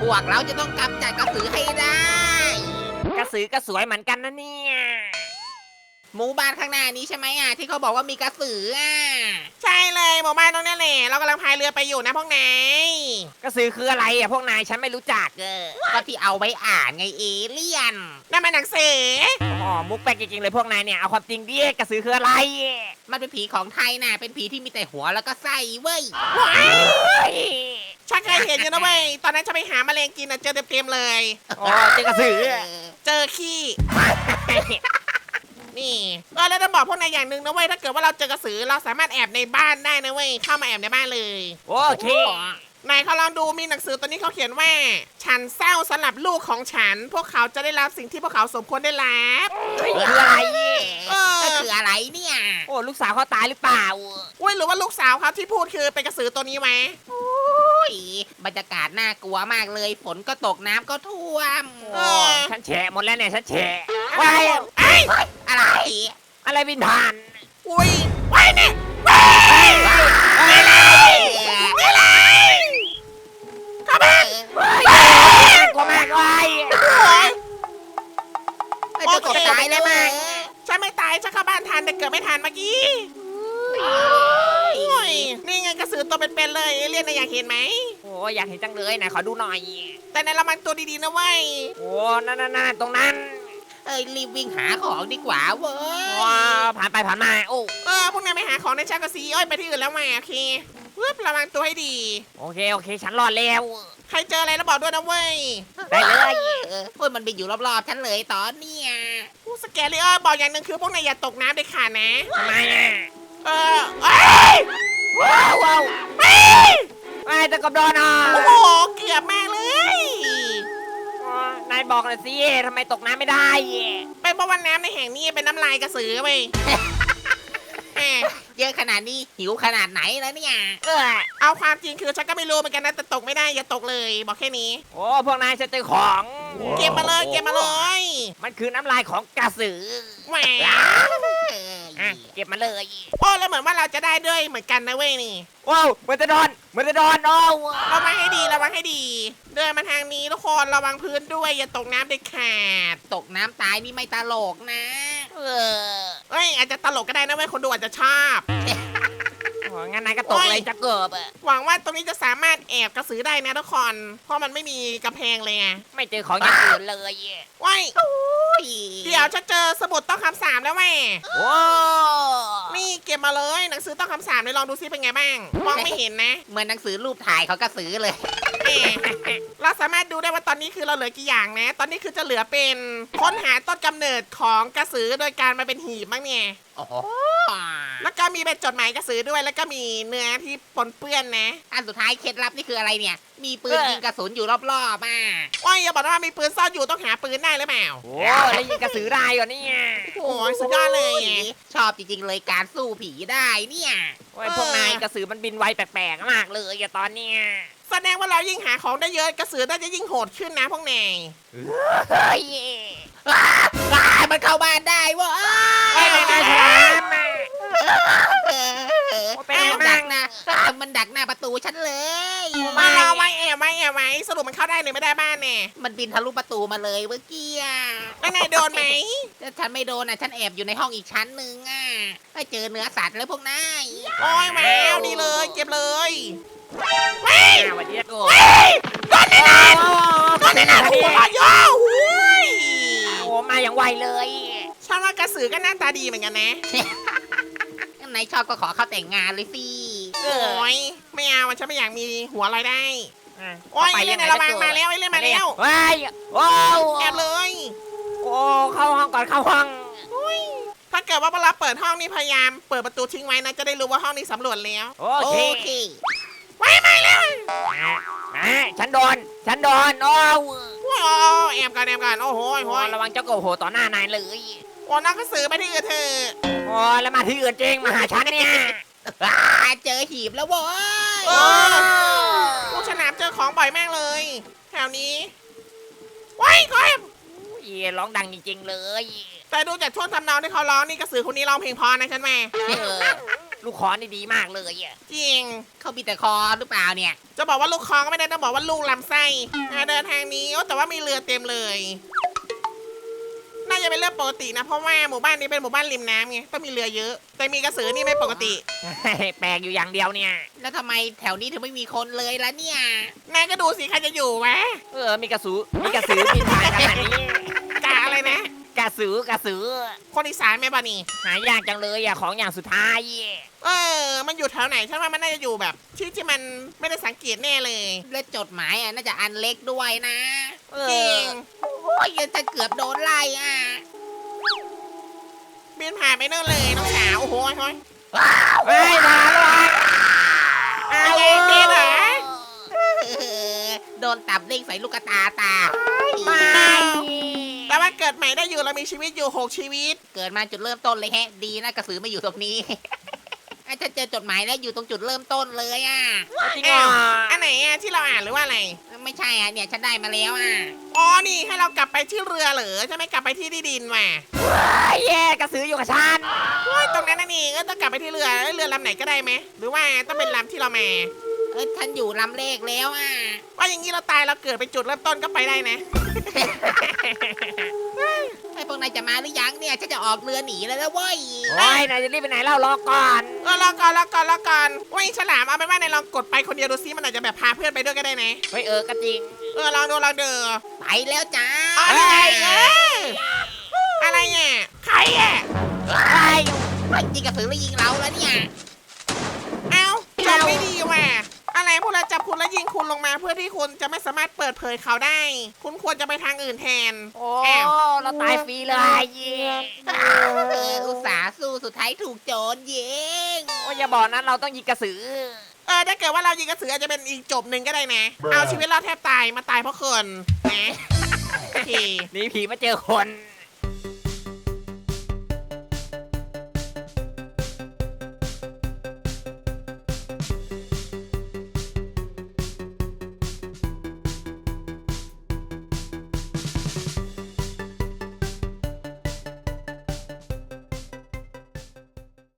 พวกเราจะต้องกำจัดกระสือให้ได้ กระสือก็สวยเหมือนกันนะเนี่ย หมู่บ้านข้างหน้านี้ใช่ไหมอะที่เขาบอกว่ามีกระสืออะ ใช่เลยหมู่บ้านตรงนี้นแหละเรากำลังพายเรือไปอยู่นะพวกนายกระสือคืออะไรอะพวกนายฉันไม่รู้จักเออก็ที่เอาไว้อ่านไงเอเลี่ยนนั่นมันหนังสืออ๋อมุกแปลกจริงๆเลยพวกนายเนี่ยเอาความจริงดิกระสือคืออะไรมันเป็นผีของไทยน่ะเป็นผีที่มีแต่หัวแล้วก็ไส้เว้ยเฮ้ย ฉันเคยเห็นอยู่นะเว้ย ตอนนั้นฉันไปหาแมลงกินอะเจอเต็มๆเลย อ๋อเจอกระสือเออเจอขี้ นี่เออแล้วจะบอกพวกนายอย่างหนึ่งนะเว้ย ถ้าเกิดว่าเราเจอกระสือเราสามารถแอบในบ้านได้นะเว้ย เข้ามาแอบในบ้านเลย โอเค นายเขาลองดูมีหนังสือตัวนี้เขาเขียนว่า ฉันเศร้าสำหรับลูกของฉัน พวกเขาจะได้รับสิ่งที่พวกเขาสมควรได้รับ เฮ้ยคืออะไร เออ ก็คืออะไรเนี่ย โอ้ ลูกสาวเขาตายหรือเปล่าอุ้ยหรือว่าลูกสาวเขาที่พูดคือเป็นกระสือตัวนี้ไหมโอ้ยบรรยากาศน่ากลัวมากเลย ฝนก็ตกน้ำก็ท่วมโอ้ฉันแฉะหมดแล้วเนี่ยฉันแฉะว้ายไอ้ยอะไร อะไรบินผ่านอุ้ยว้ายเนี่ยว้ายไม่ไรเข้ามาน่ากลัวมากเลยโอ้ยเออจะตกตายแล้วมั้ง ฉันไม่ตายฉันเข้าบ้านทันแต่เกิดไม่ทันเมื่อกี้โอ้ยนี่ไงกระสือตัวเป็นๆเลยเอเลี่ยนนายอยากเห็นไหม โอ้อยากเห็นจังเลยไหนขอดูหน่อย แต่ในระมังตัวดีๆนะเว้ยโอ้นั่นนั่นนั่นตรงนั้นเอ้ยรีบวิ่งหาของดีกว่าเว้ยว้าวผ่านไปผ่านมาโอ้เออพวกนายไปหาของในชาติกระสีอ้อยไปที่อื่นแล้วมาโอเคปึ๊บระวังตัวให้ดี โอเคโอเค ฉันรอดแล้ว ใครเจออะไรแล้วบอกด้วยนะเว้ยได้เลยเออพวกมันไปอยู่รอบๆฉันเลยตอนเนี้ย ผู้สแกนเลยเออบอกอย่างหนึ่งคือพวกนายอย่าตกน้ำเด็ดขาดนะ ทำไมอะเออเอ้ยว้าวว้าวเอ้ยไอ้ตะกบโดนอะโอ้โห เกือบมากเลย อ๋อนายบอกหน่อยสิทำไมตกน้ำไม่ได้เป็นเพราะว่าน้ำในแห่งนี้เป็นน้ำลายกระสือเว้ยแหมเยอะขนาดนี้หิวขนาดไหนแล้วเนี่ย เออเอาความจริงคือฉันก็ไม่รู้เหมือนกันนะแต่ตกไม่ได้อย่าตกเลย บอกแค่นี้ โอ้พวกนายจะเจอของ เก็บมาเลยเก็บมาเลยมันคือน้ำลายของกระสือแหมเอออะเก็บมาเลยโอ้แล้วเหมือนว่าเราจะได้ด้วยเหมือนกันนะเว้ยนี่ว้าวเหมือนจะโดนเหมือนจะโดนโอ้ระวังให้ดีระวังให้ดี เดินมาทางนี้ทุกคนระวังพื้นด้วยอย่าตกน้ำเด็ดขาดตกน้ำตายนี่ไม่ตลกนะ เออเอ้ยอาจจะตลกก็ได้นะเว้ยคนดูอาจจะชอบโอ้ งั้นนายก็ตกเลยจะเกิบอะหวังว่าตรงนี้จะสามารถแอบกระสือได้นะทุกคน เพราะมันไม่มีกำแพงเลยไงไม่เจอของอย่างอื่นเลยว้ายโอ้ยเดี๋ยวจะเจอสมุดต้องคำสามแล้วแม่โอ้นี่เก็บมาเลยหนังสือต้องคำสามเลยลองดูซิเป็นไงบ้าง มองไม่เห็นนะเหมือนหนังสือรูปถ่ายเขากระสือเลยแหมเราสามารถดูได้ว่าตอนนี้คือเราเหลือกี่อย่างนะ ตอนนี้คือจะเหลือเป็นค้นหาต้นกำเนิดของกระสือโดยการมาเป็นหีบมั้งเนี่ยโอ้โห แล้วก็มีเป็นจดหมายกระสือด้วย แล้วก็มีเนื้อที่ปนเปื้อนนะ อันสุดท้ายเคล็ดลับนี่คืออะไรเนี่ย มีปืนยิงกระสุนอยู่รอบๆอะว้ายอย่าบอกนะว่ามีปืนซ่อนอยู่ต้องหาปืนได้หรือเปล่าโหแล้วยิงกระสือได้เหรอเนี่ยโอ้ยสุดยอดเลยชอบจริงๆเลยการสู้ผีได้เนี่ยโอ้ยพวกนายกระสือมันบินไวแปลกๆมากเลยอะตอนเนี้ยแสดงว่าเรายิ่งหาของได้เยอะกระสือน่าจะยิ่งโหดขึ้นนะพวกนายเฮ้ยอ้าอ้ามันเข้าบ้านได้เวะไอ้นายฉลามอะ เป็นไงมันดับ้างกนะอ้ามันดักหน้าประตูฉันเลย มาเราไว้แอบไว้แอบไว้สรุปมันเข้าได้หรือไม่ได้บ้านเนี่ยมันบินทะลุประตูมาเลยเมื่อกี้อะแล้วนายโดนไหมแต่ฉันไม่โดนอะ ฉันแอบอยู่ในห้องอีกชั้นหนึ่งอะไม่เจอเนื้อสัตว์แล้วพวกนายโอ้ยแมวดีเลยเก็บเลยอ้าววันนี้โอ้โดนแน่นอนโดนแน่นอนหัวเราะโย่หุ้ยโหมาอย่างไวเลยฉันว่ากระสือก็หน้าตาดีเหมือนกันนะ นายชอบก็ขอเข้าแต่งงานเลยสิ โอ้ยไม่เอาฉันไม่อยากมีหัวอะไรได้ะโอ้ยไปเล่นงไงในระวังก็จอมาแล้วไอ้เล่นมาแล้วว้ายโอ้แอบเลย โอ้เข้าห้องก่อนเข้าห้องถ้าเกิดว่าเวลาเปิดห้องนี่พยายามเปิดประตูทิ้งไว้นะจะได้รู้ว่าห้องนี้สำรวจแล้วโอโอเคเคไว้ไม่แล้วอะฉันโดนฉันโดนโอ้โอ้ยแอบกันแอบกันโอ้โหโอ้โหโหระวังเจ้าโกโหต่อหน้านายเลย โอ้น้องกระสือไปที่อื่นเถอะโอ้แล้วมาที่อื่นจริงมาหาฉันเนี่ยอ่าเจอหีบแล้วเว้ย เออลูกฉลามเจอของบ่อยแม่งเลย แถวนี้ไว้คอยเย่ร้องดังจริงๆเลยแต่ดูจากช่วงทำนองที่เขาร้องนี่กระสือคนนี้ร้องเพลงเพอนะฉันแม่ เออลูกคอนี่ดีมากเลยอะจริง เขามีแต่คอหรือเปล่าเนี่ยจะบอกว่าลูกคอก็ไม่ได้ต้องบอกว่าลูกลำไส้อะเดินทางนี้โอ้แต่ว่ามีเรือเต็มเลยน่าจะ เป็นเรื่องปกตินะเพราะว่าหมู่บ้านนี้เป็นหมู่บ้านริมน้ำไงต้องมีเรือเยอะ แต่มีกระสือนี่ไม่ปกติ แปลกอยู่อย่างเดียวเนี่ย แล้วทำไมแถวนี้ถึงไม่มีคนเลยล่ะเนี่ย นายก็ดูสิใครจะอยู่วะเออ มีกระสือมีกระสือบินผ่านขนาดนี้กะอะไรนะ กระสือกระสือ คนอีสานไหมบ้านี่ หายากจังเลยอะของอย่างสุดท้ายเออ มันอยู่แถวไหนฉันว่ามันน่าจะอยู่แบบ ที่ที่มันไม่ได้สังเกตแน่เลย และจดหมายอะน่าจะอันเล็กด้วยนะ เอจริองโอ้ย จะเกือบโดนไล่อะบินผ่านไปนู่นเลยน้องสาวโอ้โหโอ้ยเฮ้ยมาแล้ววะอ้าวเองเด็เหรอเออโดนตับเด้งใส่ลูกตาตาไม่แต่ว่าเกิดใหม่ได้อยู่เรามีชีวิตอยู่หกชีวิต เกิดมาจุดเริ่มต้นเลยแฮะ ดีนะกระสือไม่อยู่ตรงนี้ไอ้ถ้าเจอจดหมายแล้วอยู่ตรงจุดเริ่มต้นเลยอะจริงเหรออันไหนอะที่เราอ่านหรือว่าอะไร ไม่ใช่อะเนี่ยฉันได้มาแล้วอะอ๋อนี่ให้เรากลับไปที่เรือเหรอจะไม่กลับไปที่ที่ดินว่ะเฮ้ยแย่กระสืออยู่กับฉันโอ้ยตรงนั้นนั่นเองก็ต้องกลับไปที่เรือแล้วเรือลำไหนก็ได้ไหมหรือว่าต้องเป็นลำที่เรามาเออฉันอยู่ลำเลขแล้วอะว่าอย่างนี้เราตายเราเกิดไปจุดเริ่มต้นก็ไปได้นะไอ้ พวกนายจะมาหรือยังเนี่ยฉันจะออกเรือหนีแล้วนะเว้ยโอ้ยนายจะรีบไปไหนเล่ารอก่อนเออรอก่อนรอก่อนรอก่อนว่าฉลามเอาไปนว่าในายลองกดไปคนเดียวดูซิมันอาจจะแบบพาเพื่อนไปด้วยก็ได้นะเฮ้ยเออก็จริงเออลองดูลองดูไปแล้วจ้าอ๋อนี่ไงเอออะไรเนี่ยใครอะเฮ้ยไอ้ยิงกระสือแล้วยิงเราแล้วเนี่ยเอ้าจบไม่ดีว่ะอะ ไรพวกเราจับคุณแล้วยิงคุณลงมา เพื่อที่คุณจะไม่สามารถเปิดเผยเขาได้ คุณควรจะไปทางอื่นแทน โอ้อ้าว เราตายฟรีเลยเย่เอออุตส่าห์สู้สุดท้ายถูกโจรยิง โอ้ยอย่าบอกนะเราต้องยิงกระสือ เออถ้าเกิดว่าเรายิงกระสืออาจจะเป็นอีกจบหนึ่งก็ได้นะ เอาชีวิตเราแทบตายมาตายเพราะคนนะโอเค หนีผีมาเจอคน